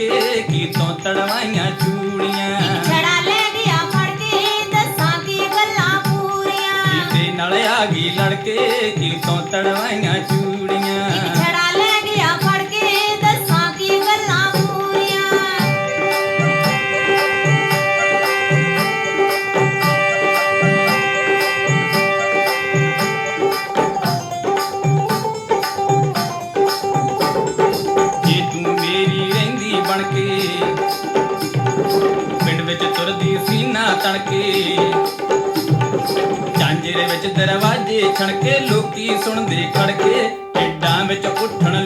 ਕੇ ਕਿਤੋਂ ਤੜਵਾਈਆਂ ਚੂੜੀਆਂ। ਛੜਾ ਲੈ ਗਿਆ ਫੜ ਕੇ ਦੱਸਾਂ ਕੀ ਗੱਲਾਂ ਪੂਰੀਆਂ। ਕਿਤੇ ਨਾਲ ਆ ਗਈ ਲੜਕੇ ਕਿਤੋਂ ਤੜਵਾਈਆਂ ਚੂੜੀਆਂ। ਰਹਿੰਦੀ ਪਿੰਡ ਵਿੱਚ ਤੁਰਦੀ ਸੀਨਾ ਤਣਕੇ ਜਾਂਜਰੇ ਵਿੱਚ ਦਰਵਾਜ਼ੇ ਛਣਕੇ, ਲੋਕੀ ਸੁਣਦੇ ਖੜਕੇ। ਢਿੱਡਾਂ ਵਿੱਚ ਉੱਠਣ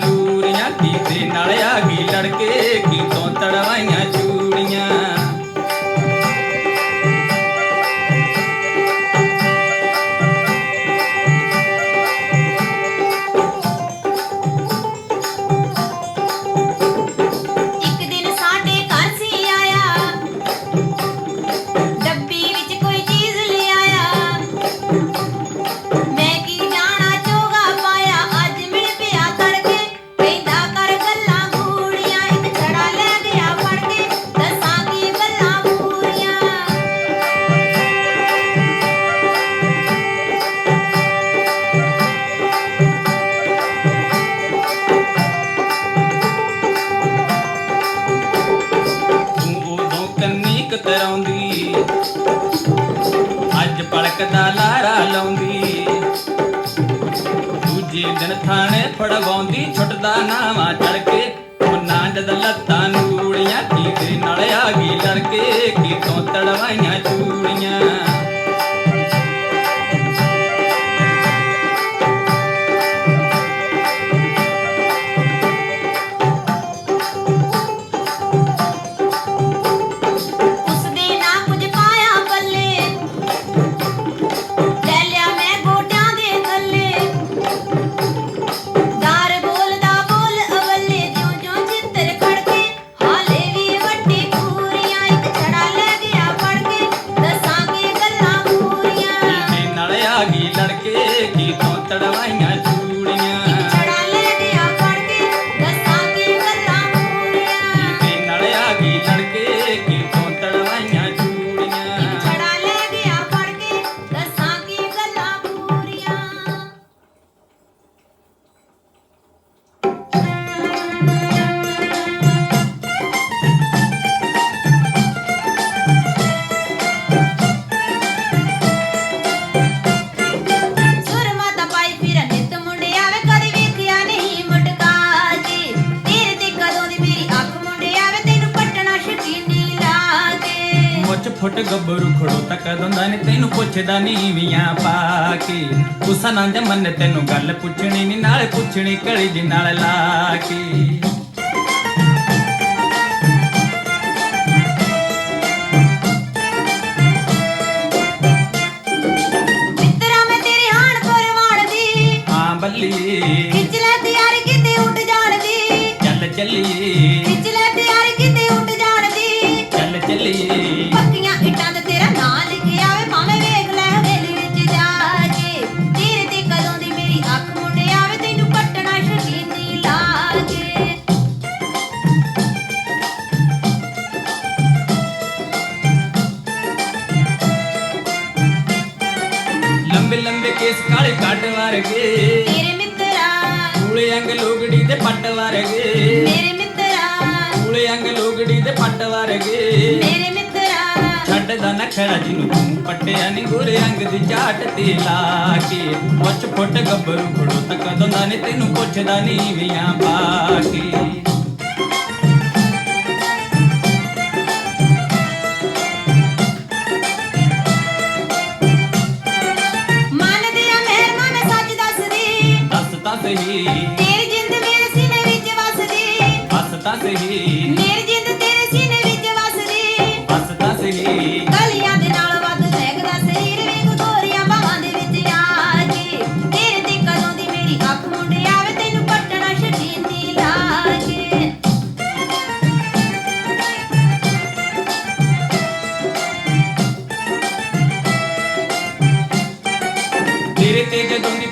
ਪਲਕਦਾ ਲਾਰਾ ਲਾਉਂਦੀ। ਦੂਜੇ ਦਿਨ ਥਾਣੇ ਫੜਵਾਉਂਦੀ, ਛੁੱਟਦਾ ਨਾਵਾ ਚੜ ਕੇ। ਉਹਨਾਂ ਜਦ ਲੱਤਾਂ ਨੂੜੀਆਂ ਕੀ ਤੇਰੇ ਨਾਲ ਆ ਗਈ ਲੜਕੇ। ਫੁੱਟ ਗੱਭਰੂ ਖੜੋ ਤੱਕ ਦੰਦਾ ਨੇ ਤੈਨੂੰ ਪੁੱਛਦਾ ਨੀਵੀਆਂ ਪਾ ਕੇ। ਗੁੱਸਾ ਨਾ ਜਮਨ ਤੈਨੂੰ ਗੱਲ ਪੁੱਛਣੀ ਨੀ ਨਾਲ ਪੁੱਛਣੀ ਕਲੀ ਦੇ ਨਾਲ ਲਾ ਕੇ। ਮਿੱਤਰਾ ਮੈਂ ਤੇਰੇ ਹਾਣ ਪਰਵਾਣ ਦੀ ਹਾਂ ਬੱਲੀ। ਖਿੱਚ ਲੈ ਤਿਆਰ ਕਿਤੇ ਉੱਡ ਜਾਣ ਦੀ ਚੱਲ ਚੱਲੀਏ। ਖਿੱਚ ਲੈ ਤਿਆਰ ਕਿਤੇ ਉੱਡ ਜਾਣ ਦੀ ਚੱਲ ਚੱਲੀਏ। ਕੇਸ ਕਾਲੇ ਕੱਟ ਵਰਗੇ। ਤੇਰੇ ਮਿੱਤਰਾ। ਕੂਲੇ ਅੰਗ ਲੋਗੜੀ ਦੇ ਪੱਟ ਵਰਗੇ। ਮੇਰੇ ਮਿੱਤਰਾ। ਕੂਲੇ ਅੰਗ ਲੋਗੜੀ ਦੇ ਪੱਟ ਵਰਗੇ। ਮੇਰੇ ਮਿੱਤਰਾ। ਛੱਡਦਾ ਨਖੜਾ ਜਿਹਨੂੰ ਤੂੰ ਪੱਟਿਆ ਨੀ ਗੋਰੇ ਅੰਗ ਦੀ ਝਾਟ ਤੇ ਲਾ ਕੇ। ਮੁੱਛ ਫੁੱਟ ਗੱਭਰੂ ਖੜੋ ਤੱਕ ਦੰਦਾ ਨੇ ਤੈਨੂੰ ਪੁੱਛਦਾ ਨੀਵੀਆਂ ਪਾ ਕੇ। ਦੱਸ ਸਹੀ ਤੇਰੀ ਜਿੰਦ ਮੇਰੇ ਸੀਨੇ ਵਿੱਚ ਵਸਦੀ। ਦੱਸ ਤਾਂ ਸਹੀ। ਮੇਰੀ ਜਿੰਦ ਤੇਰੇ ਸੀਨੇ ਵਿੱਚ ਵਸਦੀ। ਦੱਸ ਤਾਂ ਸਹੀ। ਗਲੀਆਂ ਦੇ ਨਾਲ ਵੱਧ ਲੈਗਦਾ ਸਰੀਰ ਵੇਖ ਗੋਰੀਆਂ ਬਾਹਾਂ ਦੇ ਵਿੱਚ ਆ ਕੇ ਤੇਰੇ ਤੇ ਕਦੋਂ ਦੀ ਮੇਰੀ ਅੱਖ ਮੁੰਡਿਆ ਵੇ ਤੈਨੂੰ ਪਟਣਾ ਸ਼ਕੀਨੀ ਲਾਗੇ ਤੇਰੇ ਤੇ ਜਦੋਂ ਦੀ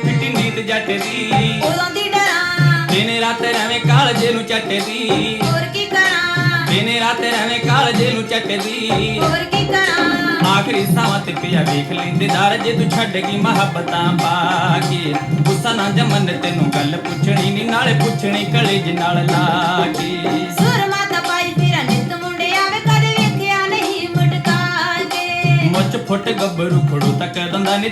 ਨੀਤ ਜੱਟ ਦੀ ਉਦੋਂ ਦੀ ਡਰਾਂ। ਦਿਨੇ ਰਾਤ ਰਵੇਂ ਕਾਲਜੇ ਨੂੰ ਚੱਟਦੀ। ਹੋਰ ਕੀ ਕਰਾਂ? ਦਿਨੇ ਰਾਤ ਰਵੇਂ ਕਾਲਜੇ ਨੂੰ ਚੱਟਦੀ। ਹੋਰ ਕੀ ਕਰਾਂ? ਆਖਰੀ ਸਾਵਾਂ ਤੇ ਪਿਆ ਵੇਖ ਲੈਂਦੇ ਦਰ ਜੇ ਤੂੰ ਛੱਡ ਗਈ ਮੁਹੱਬਤਾਂ ਪਾ ਕੇ। ਗੁੱਸਾ ਨਾ ਜਮਨ ਤੈਨੂੰ ਗੱਲ ਪੁੱਛਣੀ ਨੀ ਨਾਲੇ ਪੁੱਛਣੀ ਕਲੇਜ ਨਾਲ ਲਾ ਕੇ। ਸੁਰਮਾ ਕੇ ਮੁੱਛ ਫੁੱਟ ਗੱਭਰੂ ਖੜੂ ਤੱਕ ਦੰਦਾ ਨੀ